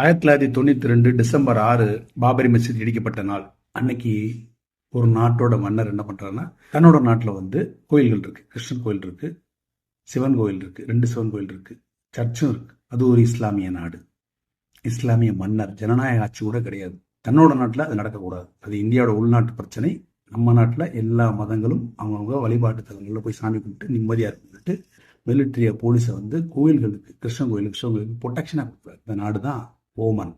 ஆயிரத்தி தொள்ளாயிரத்தி தொண்ணூற்றி ரெண்டு டிசம்பர் ஆறு பாபரி மசித் இடிக்கப்பட்ட நாள். அன்னைக்கு ஒரு நாட்டோட மன்னர் என்ன பண்ணுறாருன்னா தன்னோட நாட்டில் வந்து கோயில்கள் இருக்குது கிருஷ்ணன் கோயில் இருக்குது சிவன் கோயில் இருக்குது ரெண்டு சிவன் கோயில் இருக்குது சர்ச்சும் இருக்குது அது ஒரு இஸ்லாமிய நாடு. இஸ்லாமிய மன்னர் ஜனநாயக ஆட்சி கூட கிடையாது. தன்னோட நாட்டில் அது நடக்கக்கூடாது. அது இந்தியாவோட உள்நாட்டு பிரச்சனை. நம்ம நாட்டில் எல்லா மதங்களும் அவங்கவுங்க வழிபாட்டு தலங்களில் போய் சாமி கும்பிட்டு நிம்மதியாக இருக்குன்ட்டு மிலிட்ரியை போலீஸை வந்து கோயில்களுக்கு கிருஷ்ணன் கோயிலுக்கு கிருஷ்ணன் கோயிலுக்கு ப்ரொடெக்ஷனாக கொடுக்குறாரு இந்த நாடு தான் ஓமன்.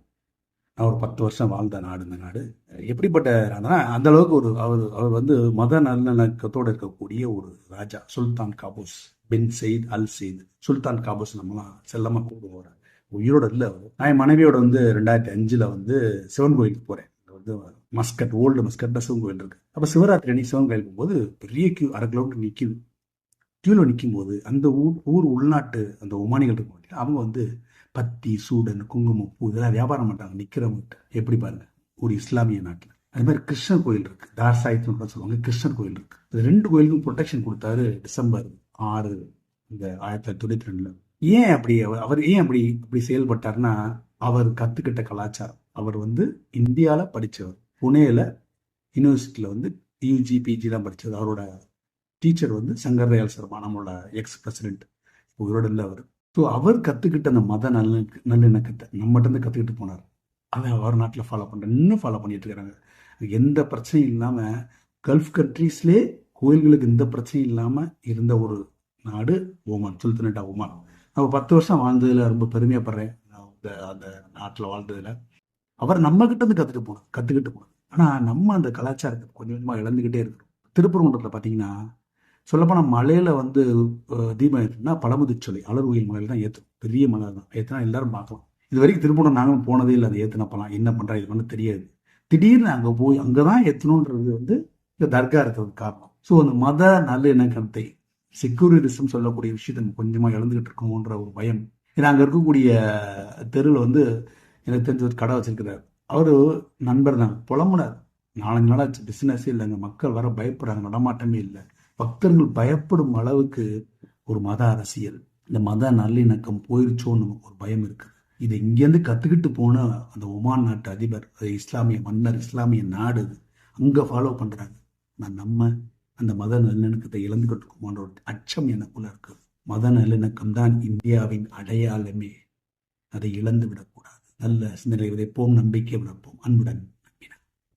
நான் ஒரு பத்து வருஷம் வாழ்ந்த நாடு இந்த நாடு. எப்படிப்பட்ட நாடுனா அந்த அளவுக்கு ஒரு அவர் அவர் வந்து மத நல்லிணக்கத்தோடு இருக்கக்கூடிய ஒரு ராஜா சுல்தான் காபூஸ் பின் செயித் அல் செயித் சுல்தான் காபூஸ் நம்மலாம் செல்லமாக கூப்பிடுவோம் உயிரோட இல்லை அவர். நான் என் மனைவியோட வந்து ரெண்டாயிரத்தி அஞ்சில் வந்து சிவன் கோயிலுக்கு போகிறேன் வந்து மஸ்கட் ஓல்டு மஸ்கட்ல சிவன் கோயில் இருக்கு. அப்போ சிவராத்திரி அன்னைக்கு சிவன் கோயிலுக்கு போது பெரிய கியூ அரை கிலோமீட்டர் நிற்கிது கியூவில் நிற்கும் போது அந்த ஊர் ஊர் உள்நாட்டு அந்த ஒமானிகள் இருக்கும் அவங்க வந்து பத்தி சூடன் குங்குமப்பூ இதெல்லாம் வியாபாரம் பண்ணுறாங்க நிற்கிறவங்ககிட்ட எப்படி பாருங்க? ஒரு இஸ்லாமிய நாட்டில். அது மாதிரி கிருஷ்ணர் கோயில் இருக்கு. தார்சாயித்னு கூட சொல்லுவாங்க. கிருஷ்ணர் கோயில் இருக்கு. இது ரெண்டு கோயிலுக்கும் ப்ரொடெக்ஷன் கொடுத்தாரு டிசம்பர் ஆறு இந்த ஆயிரத்தி தொள்ளாயிரத்தி தொண்ணூத்தி ரெண்டுல. ஏன் அப்படி அவர் அவர் ஏன் அப்படி அப்படி செயல்பட்டார்னா அவர் கத்துக்கிட்ட கலாச்சாரம். அவர் வந்து இந்தியாவில் படித்தவர் புனேல யூனிவர்சிட்டியில வந்து யூஜி பிஜிலாம் படித்தது அவரோட டீச்சர் வந்து சங்கர் ரயால் சர்மா நம்மளோட எக்ஸ் பிரசிடென்ட் உயிரோடு இல்லை அவர் ஸோ அவர் கற்றுக்கிட்ட அந்த மத நல்ல நல்லிணக்கத்தை நம்மகிட்டருந்து கற்றுக்கிட்டு போனார். அதை அவர் நாட்டில் ஃபாலோ பண்ணுறாங்க இன்னும் ஃபாலோ பண்ணிட்டு இருக்கிறாங்க எந்த பிரச்சனையும் இல்லாமல் கல்ஃப் கண்ட்ரீஸ்லே கோயில்களுக்கு எந்த பிரச்சனையும் இல்லாமல் இருந்த ஒரு நாடு ஓமான் சுல்தனட்டா ஓமான். நம்ம பத்து வருஷம் வாழ்ந்ததில் ரொம்ப பெருமையாப்படுறேன் நான் அந்த அந்த நாட்டில் வாழ்ந்ததில். அவர் நம்ம கிட்ட இருந்து கற்றுட்டு போனார் கற்றுக்கிட்டு போனார். ஆனால் நம்ம அந்த கலாச்சாரத்தை கொஞ்சம் கொஞ்சமாக இழந்துக்கிட்டே இருக்கிறோம். திருப்பரங்குன்றத்தில் பார்த்தீங்கன்னா சொல்லப்போனால் மலையில் வந்து தீபம் ஏற்றுனா அலர் அலர்வுயில் மலையில் தான் ஏற்றும் பெரிய மலை தான். ஏற்றினா எல்லாரும் பார்க்கலாம். இது வரைக்கும் திருப்பூரம் நாங்களும் போனதே இல்லை அதை ஏற்றினப்பலாம் என்ன பண்ணுறா இது பண்ண தெரியாது. திடீர்னு அங்கே போய் அங்கே தான் ஏற்றணுன்றது வந்து இந்த தர்கா இருக்கிறது காரணம். ஸோ அந்த மத நல்லிணக்கத்தை செக்யூரிட்டிசம் சொல்லக்கூடிய விஷயத்தை நம்ம கொஞ்சமாக இழந்துகிட்டு இருக்கோன்ற ஒரு பயம். ஏன்னா அங்கே இருக்கக்கூடிய தெருவில் வந்து எனக்கு தெரிஞ்ச ஒரு கடை வச்சிருக்கிறார். அவர் நண்பர் தான். புலம்புனார். நாலஞ்சு நாளாச்சு பிஸ்னஸே இல்லைங்க. மக்கள் வர பயப்படுறாங்க. நடமாட்டமே இல்லை. பக்தர்கள் பயப்படும் அளவுக்கு ஒரு மத அரசியல். இந்த மத நல்லிணக்கம் போயிருச்சோன்னு நமக்கு ஒரு பயம் இருக்கு. இது இங்கேருந்து கற்றுக்கிட்டு போன அந்த ஒமான் நாட்டு அதிபர் அது இஸ்லாமிய மன்னர் இஸ்லாமிய நாடு அங்கே அங்க ஃபாலோ பண்றாங்க நான் நம்ம அந்த மத நல்லிணக்கத்தை இழந்துகிட்டு இருக்கோமான்ற ஒரு அச்சம் எனக்குள்ள இருக்கு. மத நல்லிணக்கம் தான் இந்தியாவின் அடையாளமே. அதை இழந்து விடக்கூடாது நல்ல சிந்தனை விதைப்போம் நம்பிக்கை விடப்போம் அன்புடன்